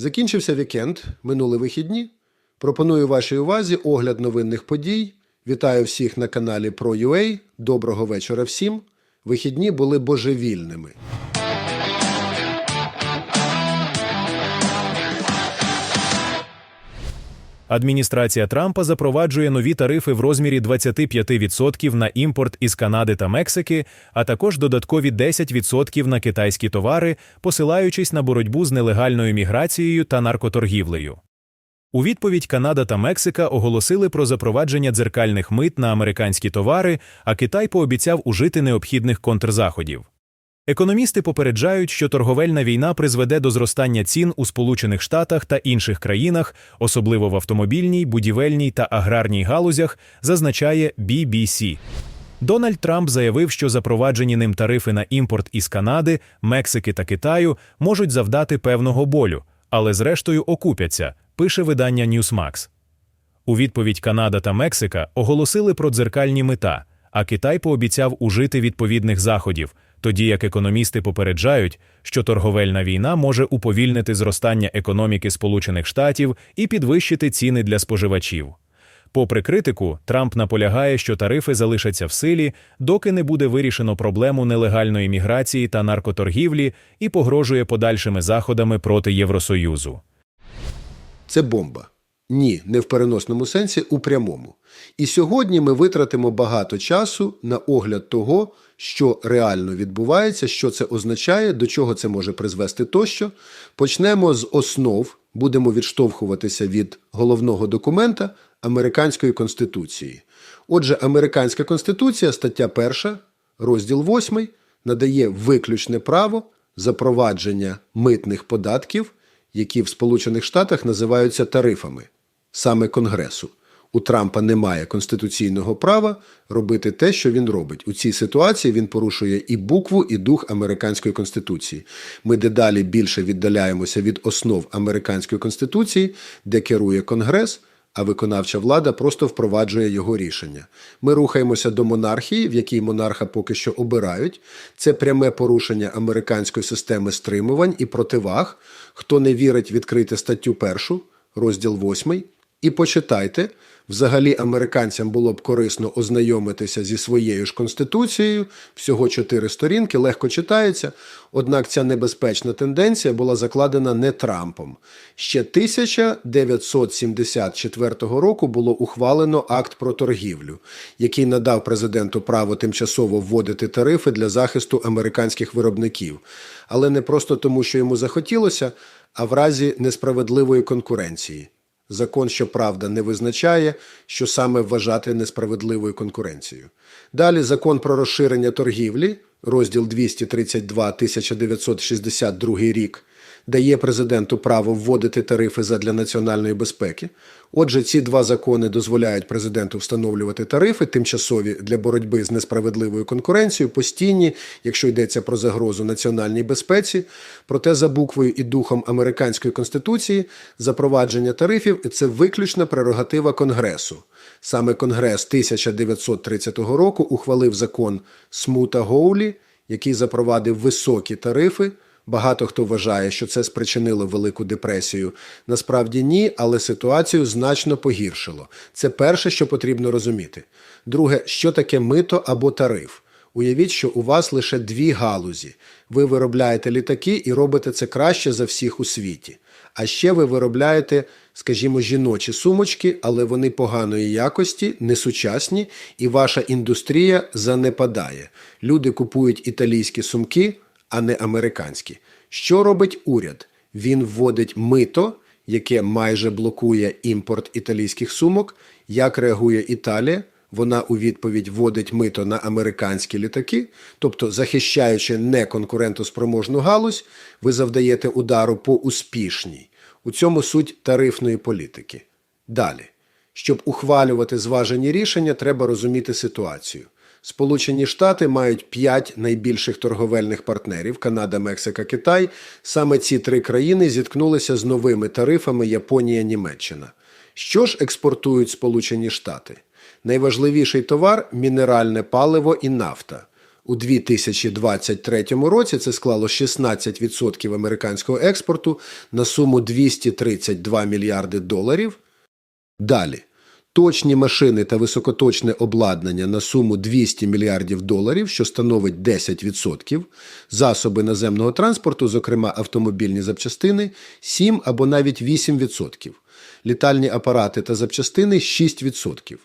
Закінчився вікенд, минули вихідні. Пропоную вашій увазі огляд новинних подій. Вітаю всіх на каналі ProUA. Доброго вечора всім. Вихідні були божевільними. Адміністрація Трампа запроваджує нові тарифи в розмірі 25% на імпорт із Канади та Мексики, а також додаткові 10% на китайські товари, посилаючись на боротьбу з нелегальною міграцією та наркоторгівлею. У відповідь Канада та Мексика оголосили про запровадження дзеркальних мит на американські товари, а Китай пообіцяв ужити необхідних контрзаходів. Економісти попереджають, що торговельна війна призведе до зростання цін у Сполучених Штатах та інших країнах, особливо в автомобільній, будівельній та аграрній галузях, зазначає BBC. Дональд Трамп заявив, що запроваджені ним тарифи на імпорт із Канади, Мексики та Китаю можуть завдати певного болю, але зрештою окупяться, пише видання Newsmax. У відповідь Канада та Мексика оголосили про дзеркальні мита, а Китай пообіцяв ужити відповідних заходів, тоді як економісти попереджають, що торговельна війна може уповільнити зростання економіки Сполучених Штатів і підвищити ціни для споживачів. Попри критику, Трамп наполягає, що тарифи залишаться в силі, доки не буде вирішено проблему нелегальної міграції та наркоторгівлі і погрожує подальшими заходами проти Євросоюзу. Це бомба. Ні, не в переносному сенсі, у прямому. І сьогодні ми витратимо багато часу на огляд того, що реально відбувається, що це означає, до чого це може призвести тощо. Почнемо з основ, будемо відштовхуватися від головного документа Американської Конституції. Отже, Американська Конституція, стаття 1, розділ 8, надає виключне право запровадження митних податків, які в Сполучених Штатах називаються тарифами, саме Конгресу. У Трампа немає конституційного права робити те, що він робить. У цій ситуації він порушує і букву, і дух американської конституції. Ми дедалі більше віддаляємося від основ американської конституції, де керує Конгрес, а виконавча влада просто впроваджує його рішення. Ми рухаємося до монархії, в якій монарха поки що обирають. Це пряме порушення американської системи стримувань і противаг. Хто не вірить, відкрити статтю першу, розділ 8, і почитайте. Взагалі, американцям було б корисно ознайомитися зі своєю ж конституцією. Всього чотири сторінки, легко читається. Однак ця небезпечна тенденція була закладена не Трампом. Ще 1974 року було ухвалено акт про торгівлю, який надав президенту право тимчасово вводити тарифи для захисту американських виробників, але не просто тому, що йому захотілося, а в разі несправедливої конкуренції. Закон, щоправда, не визначає, що саме вважати несправедливою конкуренцією. Далі закон про розширення торгівлі, розділ 232 1962 рік, дає президенту право вводити тарифи задля національної безпеки. Отже, ці два закони дозволяють президенту встановлювати тарифи тимчасові для боротьби з несправедливою конкуренцією, постійні, якщо йдеться про загрозу національній безпеці. Проте за буквою і духом американської конституції запровадження тарифів це виключна прерогатива Конгресу. Саме Конгрес 1930 року ухвалив закон Смута Гоулі, який запровадив високі тарифи. Багато хто вважає, що це спричинило Велику депресію. Насправді ні, але ситуацію значно погіршило. Це перше, що потрібно розуміти. Друге, що таке мито або тариф. Уявіть, що у вас лише дві галузі. Ви виробляєте літаки і робите це краще за всіх у світі. А ще ви виробляєте, скажімо, жіночі сумочки, але вони поганої якості, несучасні, і ваша індустрія занепадає. Люди купують італійські сумки а не американські. Що робить уряд? Він вводить мито, яке майже блокує імпорт італійських сумок. Як реагує Італія? Вона у відповідь вводить мито на американські літаки, тобто захищаючи неконкурентоспроможну галузь, ви завдаєте удару по успішній. У цьому суть тарифної політики. Далі, щоб ухвалювати зважені рішення, треба розуміти ситуацію. Сполучені Штати мають п'ять найбільших торговельних партнерів Канада, Мексика, Китай. Саме ці три країни зіткнулися з новими тарифами Японія, Німеччина. Що ж експортують Сполучені Штати? Найважливіший товар мінеральне паливо і нафта. У 2023 році це склало 16% американського експорту на суму 232 мільярди доларів. Далі. Точні машини та високоточне обладнання на суму 200 мільярдів доларів, що становить 10%, засоби наземного транспорту, зокрема автомобільні запчастини, 7 або навіть 8%, літальні апарати та запчастини 6%,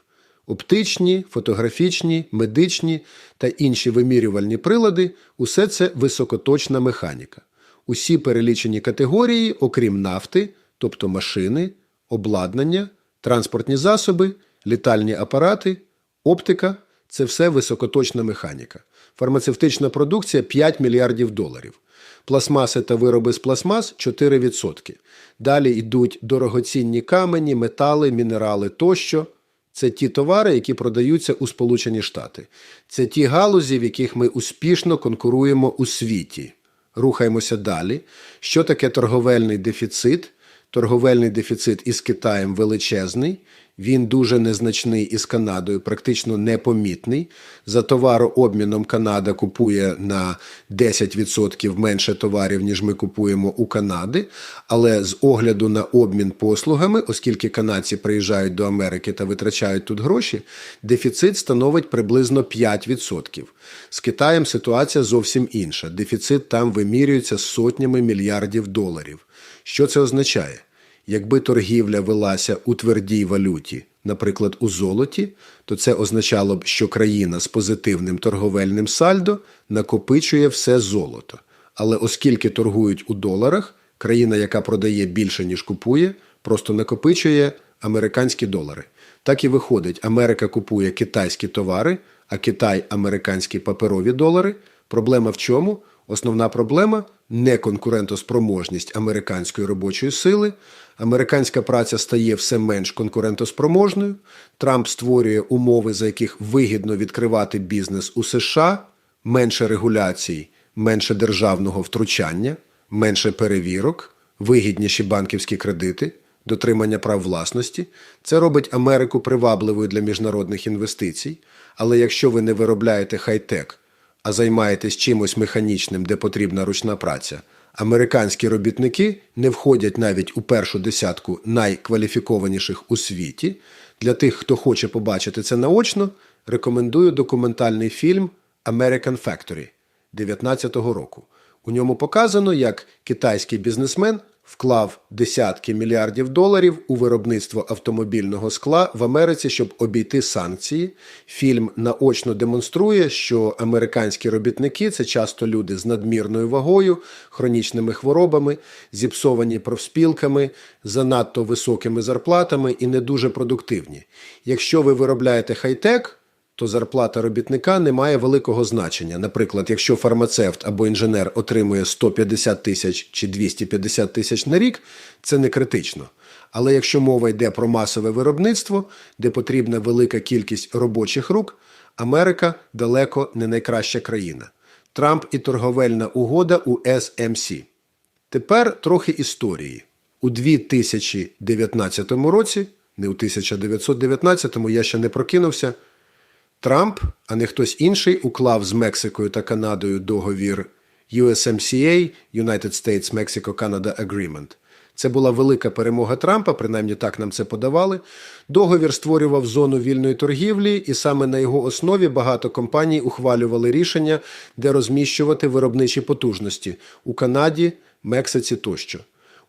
оптичні, фотографічні, медичні та інші вимірювальні прилади – усе це високоточна механіка. Усі перелічені категорії, окрім нафти, тобто машини, обладнання, транспортні засоби, літальні апарати, оптика це все високоточна механіка. Фармацевтична продукція 5 мільярдів доларів. Пластмаси та вироби з пластмас 4%. Далі йдуть дорогоцінні камені, метали, мінерали тощо. Це ті товари, які продаються у Сполучені Штати. Це ті галузі, в яких ми успішно конкуруємо у світі. Рухаємося далі. Що таке торговельний дефіцит? Торговельний дефіцит із Китаєм величезний. Він дуже незначний із Канадою, практично непомітний. За товарообміном Канада купує на 10% менше товарів, ніж ми купуємо у Канади. Але з огляду на обмін послугами, оскільки канадці приїжджають до Америки та витрачають тут гроші, дефіцит становить приблизно 5%. З Китаєм ситуація зовсім інша. Дефіцит там вимірюється сотнями мільярдів доларів. Що це означає? Якби торгівля велася у твердій валюті, наприклад, у золоті, то це означало б, що країна з позитивним торговельним сальдо накопичує все золото. Але оскільки торгують у доларах, країна, яка продає більше, ніж купує, просто накопичує американські долари. Так і виходить, Америка купує китайські товари, а Китай американські паперові долари. Проблема в чому? Основна проблема неконкурентоспроможність американської робочої сили. Американська праця стає все менш конкурентоспроможною. Трамп створює умови, за яких вигідно відкривати бізнес у США, менше регуляцій, менше державного втручання, менше перевірок, вигідніші банківські кредити, дотримання прав власності. Це робить Америку привабливою для міжнародних інвестицій. Але якщо ви не виробляєте хай-тек, а займаєтесь чимось механічним, де потрібна ручна праця, американські робітники не входять навіть у першу десятку найкваліфікованіших у світі. Для тих, хто хоче побачити це наочно, рекомендую документальний фільм American Factory 19-го року. У ньому показано, як китайський бізнесмен вклав десятки мільярдів доларів у виробництво автомобільного скла в Америці, щоб обійти санкції. Фільм наочно демонструє, що американські робітники це часто люди з надмірною вагою, хронічними хворобами, зіпсовані профспілками, занадто високими зарплатами і не дуже продуктивні. Якщо ви виробляєте хай-тек, то зарплата робітника не має великого значення. Наприклад, якщо фармацевт або інженер отримує 150 тисяч чи 250 тисяч на рік, це не критично. Але якщо мова йде про масове виробництво, де потрібна велика кількість робочих рук, Америка далеко не найкраща країна. Трамп і торговельна угода у СМС. Тепер трохи історії. У 2019 році, не у 1919, я ще не прокинувся. Трамп, а не хтось інший, уклав з Мексикою та Канадою договір USMCA United States Mexico Canada Agreement. Це була велика перемога Трампа, принаймні так нам це подавали. Договір створював зону вільної торгівлі, і саме на його основі багато компаній ухвалювали рішення, де розміщувати виробничі потужності у Канаді, Мексиці тощо.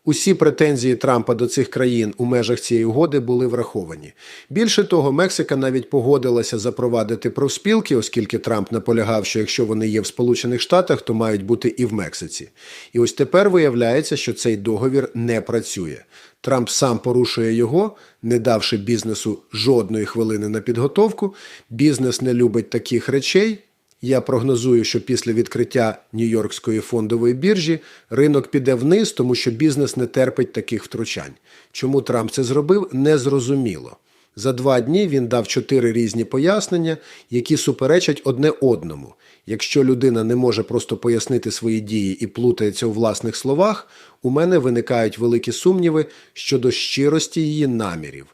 Усі претензії Трампа до цих країн у межах цієї угоди були враховані. Більше того, Мексика навіть погодилася запровадити профспілки, оскільки Трамп наполягав, що якщо вони є в Сполучених Штатах, то мають бути і в Мексиці. І ось тепер виявляється, що цей договір не працює. Трамп сам порушує його, не давши бізнесу жодної хвилини на підготовку. Бізнес не любить таких речей. Я прогнозую, що після відкриття Нью-Йоркської фондової біржі ринок піде вниз, тому що бізнес не терпить таких втручань. Чому Трамп це зробив, незрозуміло. За два дні він дав чотири різні пояснення, які суперечать одне одному. Якщо людина не може просто пояснити свої дії і плутається у власних словах, у мене виникають великі сумніви щодо щирості її намірів.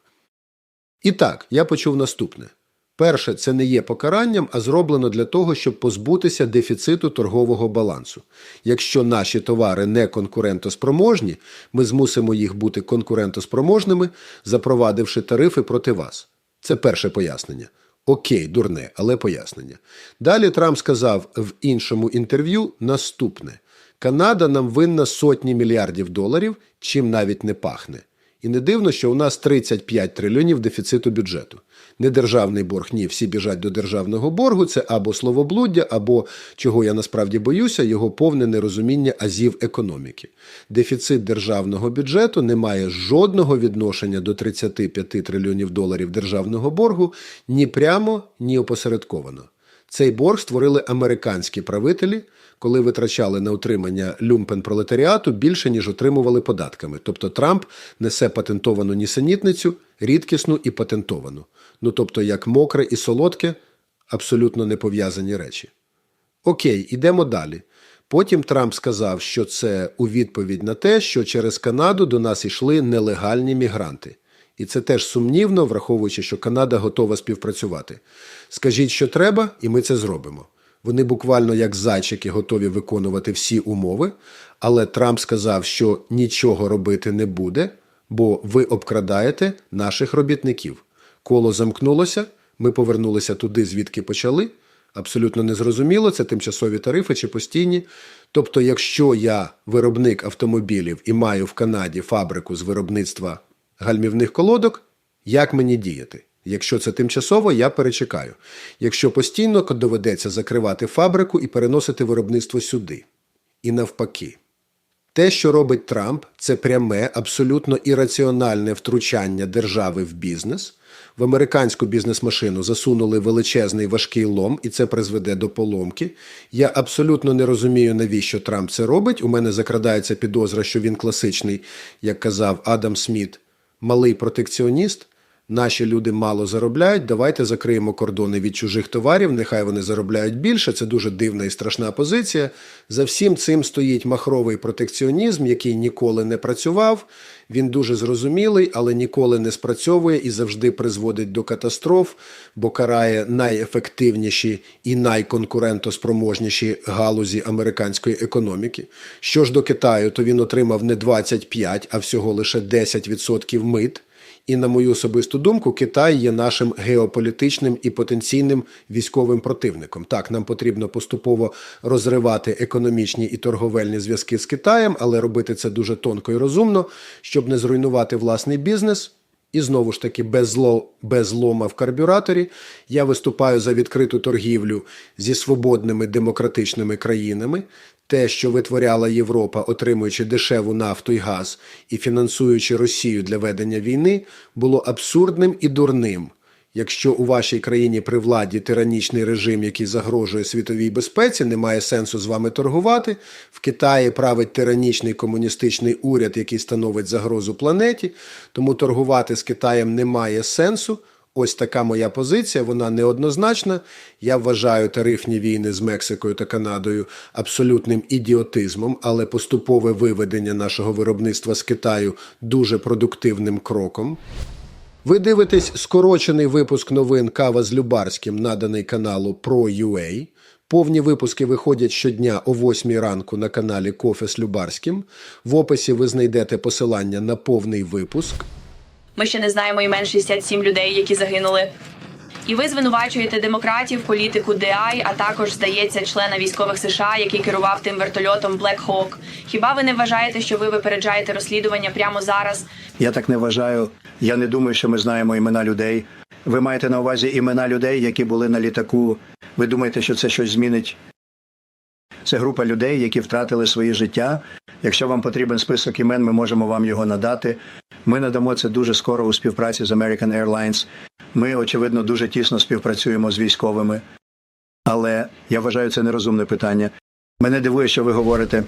І так, я почув наступне. Перше, це не є покаранням, а зроблено для того, щоб позбутися дефіциту торгового балансу. Якщо наші товари не конкурентоспроможні, ми змусимо їх бути конкурентоспроможними, запровадивши тарифи проти вас. Це перше пояснення. Окей, дурне, але пояснення. Далі Трамп сказав в іншому інтерв'ю наступне: Канада нам винна сотні мільярдів доларів, чим навіть не пахне. І не дивно, що у нас 35 трильйонів дефіциту бюджету. Не державний борг, ні, всі біжать до державного боргу. Це або словоблуддя, або чого я насправді боюся, його повне нерозуміння азів економіки. Дефіцит державного бюджету не має жодного відношення до 35 трильйонів доларів державного боргу ні прямо, ні опосередковано. Цей борг створили американські правителі, коли витрачали на утримання люмпен-пролетаріату більше, ніж отримували податками. Тобто Трамп несе патентовану нісенітницю, рідкісну і патентовану. Ну тобто, як мокре і солодке, абсолютно не пов'язані речі. Окей, ідемо далі. Потім Трамп сказав, що це у відповідь на те, що через Канаду до нас йшли нелегальні мігранти. І це теж сумнівно, враховуючи, що Канада готова співпрацювати. Скажіть, що треба, і ми це зробимо. Вони буквально як зайчики готові виконувати всі умови, але Трамп сказав, що нічого робити не буде, бо ви обкрадаєте наших робітників. Коло замкнулося, ми повернулися туди, звідки почали. Абсолютно незрозуміло, це тимчасові тарифи чи постійні. Тобто, якщо я виробник автомобілів і маю в Канаді фабрику з виробництва гальмівних колодок, як мені діяти? Якщо це тимчасово, я перечекаю. Якщо постійно, доведеться закривати фабрику і переносити виробництво сюди. І навпаки. Те, що робить Трамп, це пряме, абсолютно ірраціональне втручання держави в бізнес. В американську бізнес-машину засунули величезний важкий лом, і це призведе до поломки. Я абсолютно не розумію, навіщо Трамп це робить. У мене закрадається підозра, що він класичний, як казав Адам Сміт, малий протекціоніст. Наші люди мало заробляють. Давайте закриємо кордони від чужих товарів. Нехай вони заробляють більше. Це дуже дивна і страшна позиція. За всім цим стоїть махровий протекціонізм, який ніколи не працював. Він дуже зрозумілий, але ніколи не спрацьовує і завжди призводить до катастроф, бо карає найефективніші і найконкурентоспроможніші галузі американської економіки. Що ж до Китаю, то він отримав не 25, а всього лише 10% мит. І на мою особисту думку, Китай є нашим геополітичним і потенційним військовим противником. Так, нам потрібно поступово розривати економічні і торговельні зв'язки з Китаєм, але робити це дуже тонко і розумно, щоб не зруйнувати власний бізнес. І знову ж таки, без, зло, без лома в карбюраторі я виступаю за відкриту торгівлю зі свободними демократичними країнами. Те, що витворяла Європа, отримуючи дешеву нафту і газ і фінансуючи Росію для ведення війни, було абсурдним і дурним. Якщо у вашій країні при владі тиранічний режим, який загрожує світовій безпеці, немає сенсу з вами торгувати. В Китаї править тиранічний комуністичний уряд, який становить загрозу планеті, тому торгувати з Китаєм немає сенсу. Ось така моя позиція, вона неоднозначна. Я вважаю тарифні війни з Мексикою та Канадою абсолютним ідіотизмом, але поступове виведення нашого виробництва з Китаю дуже продуктивним кроком. Ви дивитесь скорочений випуск новин Кава з Любарським, наданий каналу Pro.ua. Повні випуски виходять щодня о 8 ранку на каналі Кофе з Любарським. В описі ви знайдете посилання на повний випуск. Ми ще не знаємо імен 67 людей, які загинули. І ви звинувачуєте демократів, політику DI, а також, здається, члена військових США, який керував тим вертольотом Black Hawk. Хіба ви не вважаєте, що ви випереджаєте розслідування прямо зараз? Я так не вважаю. Я не думаю, що ми знаємо імена людей. Ви маєте на увазі імена людей, які були на літаку. Ви думаєте, що це щось змінить? Це група людей, які втратили своє життя. Якщо вам потрібен список імен, ми можемо вам його надати. Ми надамо це дуже скоро у співпраці з American Airlines. Ми, очевидно, дуже тісно співпрацюємо з військовими. Але я вважаю це нерозумне питання. Мене дивує, що ви говорите.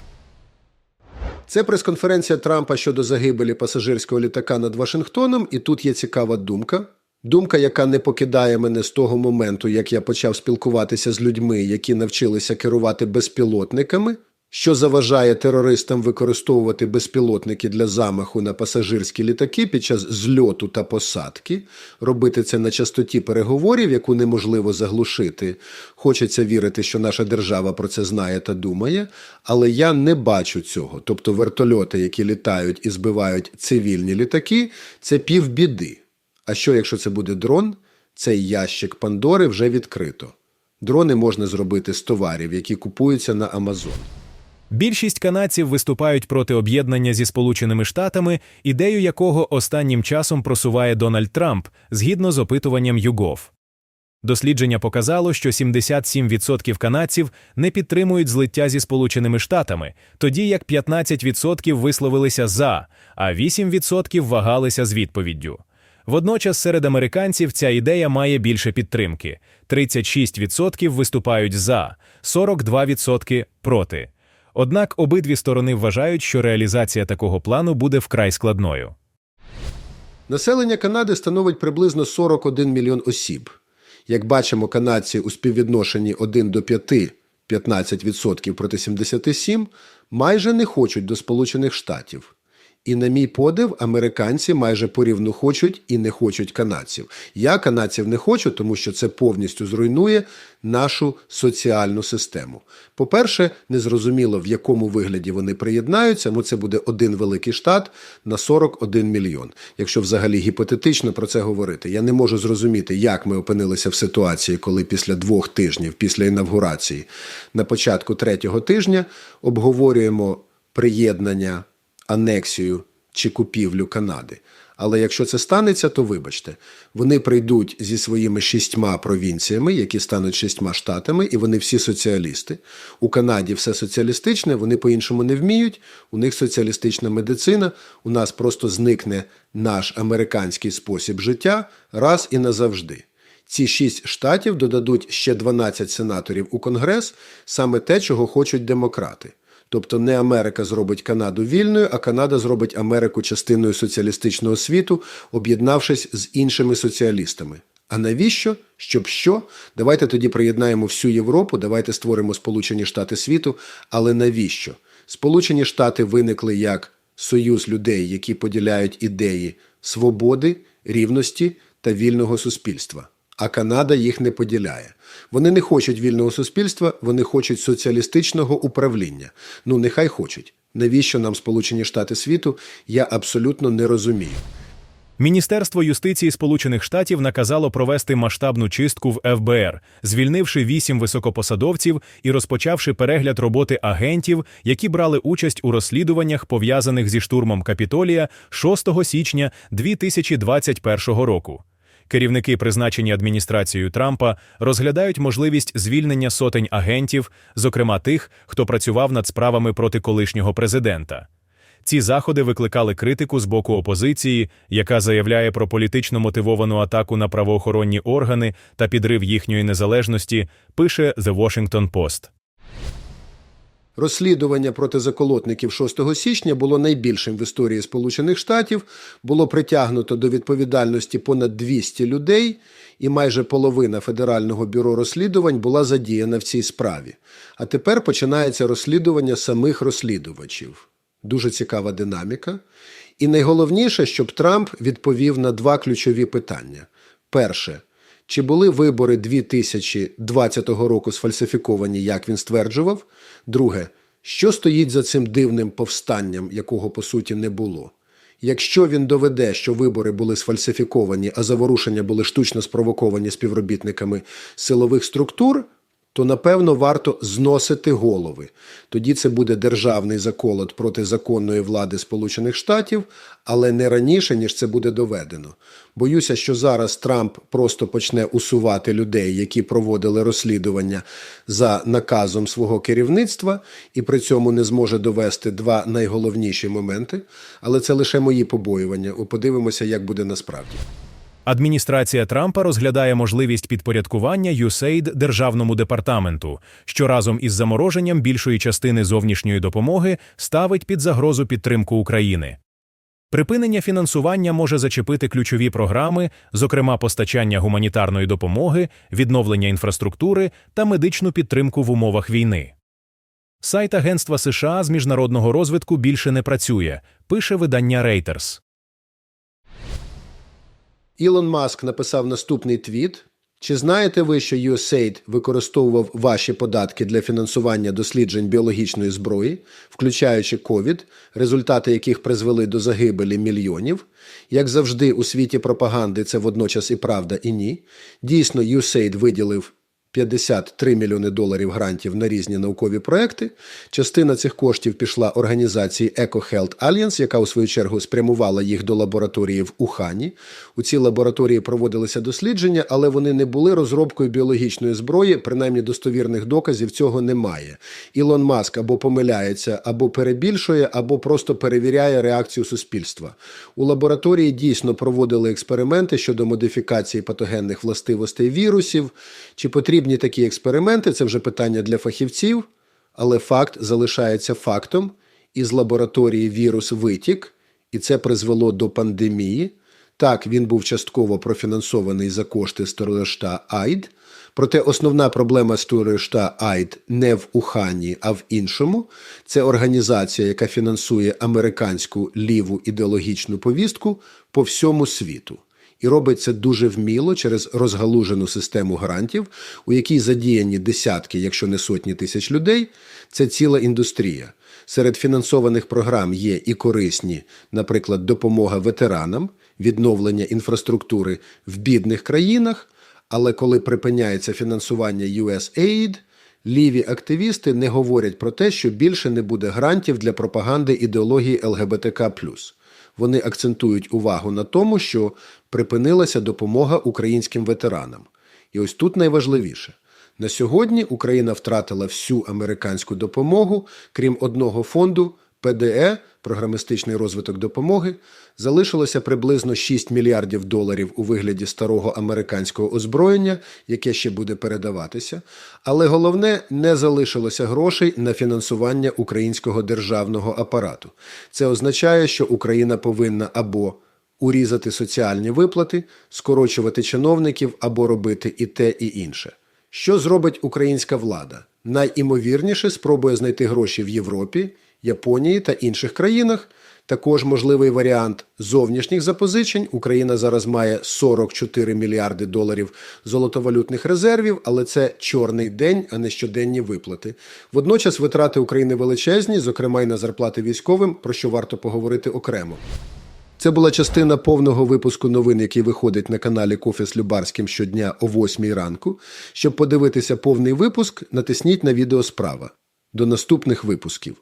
Це прес-конференція Трампа щодо загибелі пасажирського літака над Вашингтоном, і тут є цікава думка. Думка, яка не покидає мене з того моменту, як я почав спілкуватися з людьми, які навчилися керувати безпілотниками. що заважає терористам використовувати безпілотники для замаху на пасажирські літаки під час зльоту та посадки, робити це на частоті переговорів, яку неможливо заглушити. Хочеться вірити, що наша держава про це знає та думає, але я не бачу цього. Тобто вертольоти, які літають і збивають цивільні літаки, це півбіди. А що, якщо це буде дрон? Цей ящик Пандори вже відкрито. Дрони можна зробити з товарів, які купуються на Амазон. Більшість канадців виступають проти об'єднання зі Сполученими Штатами, ідею якого останнім часом просуває Дональд Трамп згідно з опитуванням YouGov. Дослідження показало, що 77% канадців не підтримують злиття зі Сполученими Штатами, тоді як 15% висловилися за, а 8% вагалися з відповіддю. Водночас серед американців ця ідея має більше підтримки: 36% виступають за, 42% проти. Однак обидві сторони вважають, що реалізація такого плану буде вкрай складною. Населення Канади становить приблизно 41 мільйон осіб. Як бачимо, канадці у співвідношенні 1 до 5, 15% проти 77, майже не хочуть до Сполучених Штатів. І на мій подив, американці майже порівну хочуть і не хочуть канадців. Я канадців не хочу, тому що це повністю зруйнує нашу соціальну систему. По-перше, незрозуміло, в якому вигляді вони приєднаються. Ну, це буде один великий штат на 41 мільйон. Якщо взагалі гіпотетично про це говорити, я не можу зрозуміти, як ми опинилися в ситуації, коли після двох тижнів, після інавгурації, на початку третього тижня обговорюємо приєднання анексію чи купівлю Канади. Але якщо це станеться, то вибачте, вони прийдуть зі своїми шістьма провінціями, які стануть шістьма штатами, і вони всі соціалісти. У Канаді все соціалістичне, вони по-іншому не вміють. У них соціалістична медицина. У нас просто зникне наш американський спосіб життя раз і назавжди. Ці шість штатів додадуть ще 12 сенаторів у Конгрес, саме те, чого хочуть демократи. Тобто не Америка зробить Канаду вільною, а Канада зробить Америку частиною соціалістичного світу, об'єднавшись з іншими соціалістами. А навіщо? Щоб що? Давайте тоді приєднаємо всю Європу, давайте створимо Сполучені Штати світу. Але навіщо? Сполучені Штати виникли як союз людей, які поділяють ідеї свободи, рівності та вільного суспільства. А Канада їх не поділяє. Вони не хочуть вільного суспільства, вони хочуть соціалістичного управління. Ну, нехай хочуть. Навіщо нам Сполучені Штати світу? Я абсолютно не розумію. Міністерство юстиції Сполучених Штатів наказало провести масштабну чистку в ФБР, звільнивши вісім високопосадовців і розпочавши перегляд роботи агентів, які брали участь у розслідуваннях, пов'язаних зі штурмом Капітолія 6 січня 2021 року. Керівники, призначені адміністрацією Трампа, розглядають можливість звільнення сотень агентів, зокрема тих, хто працював над справами проти колишнього президента. Ці заходи викликали критику з боку опозиції, яка заявляє про політично мотивовану атаку на правоохоронні органи та підрив їхньої незалежності, пише The Washington Post. Розслідування проти заколотників 6 січня було найбільшим в історії Сполучених Штатів. Було притягнуто до відповідальності понад 200 людей, і майже половина Федерального бюро розслідувань була задіяна в цій справі. А тепер починається розслідування самих розслідувачів. Дуже цікава динаміка. І найголовніше, щоб Трамп відповів на два ключові питання: перше. Чи були вибори 2020 року сфальсифіковані, як він стверджував? Друге, що стоїть за цим дивним повстанням, якого по суті не було? Якщо він доведе, що вибори були сфальсифіковані, а заворушення були штучно спровоковані співробітниками силових структур, то напевно варто зносити голови. Тоді це буде державний заколот проти законної влади Сполучених Штатів, але не раніше, ніж це буде доведено. Боюся, що зараз Трамп просто почне усувати людей, які проводили розслідування за наказом свого керівництва, і при цьому не зможе довести два найголовніші моменти. Але це лише мої побоювання. Подивимося, як буде насправді. Адміністрація Трампа розглядає можливість підпорядкування USAID державному департаменту, що разом із замороженням більшої частини зовнішньої допомоги ставить під загрозу підтримку України. Припинення фінансування може зачепити ключові програми, зокрема постачання гуманітарної допомоги, відновлення інфраструктури та медичну підтримку в умовах війни. Сайт Агентства США з міжнародного розвитку більше не працює, пише видання Reuters. Ілон Маск написав наступний твіт. Чи знаєте ви, що USAID використовував ваші податки для фінансування досліджень біологічної зброї, включаючи COVID, результати яких призвели до загибелі мільйонів? Як завжди, у світі пропаганди це водночас і правда, і ні. Дійсно, USAID виділив 53 мільйони доларів грантів на різні наукові проекти. Частина цих коштів пішла організації EcoHealth Alliance, яка у свою чергу спрямувала їх до лабораторії в Ухані. У цій лабораторії проводилися дослідження, але вони не були розробкою біологічної зброї, принаймні достовірних доказів цього немає. Ілон Маск або помиляється, або перебільшує, або просто перевіряє реакцію суспільства. У лабораторії дійсно проводили експерименти щодо модифікації патогенних властивостей вірусів. Чи потрібні такі експерименти? Це вже питання для фахівців, але факт залишається фактом. Із лабораторії вірус витік, і це призвело до пандемії. Так, він був частково профінансований за кошти Сторожта Айд. Проте основна проблема Сторожта Айд не в Ухані, а в іншому. Це організація, яка фінансує американську ліву ідеологічну повістку по всьому світу. І робить це дуже вміло через розгалужену систему грантів, у якій задіяні десятки, якщо не сотні тисяч людей. Це ціла індустрія. Серед фінансованих програм є і корисні, наприклад, допомога ветеранам, відновлення інфраструктури в бідних країнах. Але коли припиняється фінансування USAID, ліві активісти не говорять про те, що більше не буде грантів для пропаганди ідеології ЛГБТК. Вони акцентують увагу на тому, що припинилася допомога українським ветеранам. І ось тут найважливіше. На сьогодні Україна втратила всю американську допомогу, крім одного фонду ПДЕ програмістичний розвиток допомоги. Залишилося приблизно 6 мільярдів доларів у вигляді старого американського озброєння, яке ще буде передаватися. Але головне, не залишилося грошей на фінансування українського державного апарату. Це означає, що Україна повинна або урізати соціальні виплати, скорочувати чиновників або робити і те, і інше. Що зробить українська влада? Найімовірніше спробує знайти гроші в Європі, Японії та інших країнах. Також можливий варіант зовнішніх запозичень. Україна зараз має 44 мільярди доларів золотовалютних резервів, але це чорний день, а не щоденні виплати. Водночас витрати України величезні, зокрема й на зарплати військовим, про що варто поговорити окремо. Це була частина повного випуску новин, який виходить на каналі Кофе з Любарським щодня о 8 ранку. Щоб подивитися повний випуск, натисніть на відео справа. До наступних випусків.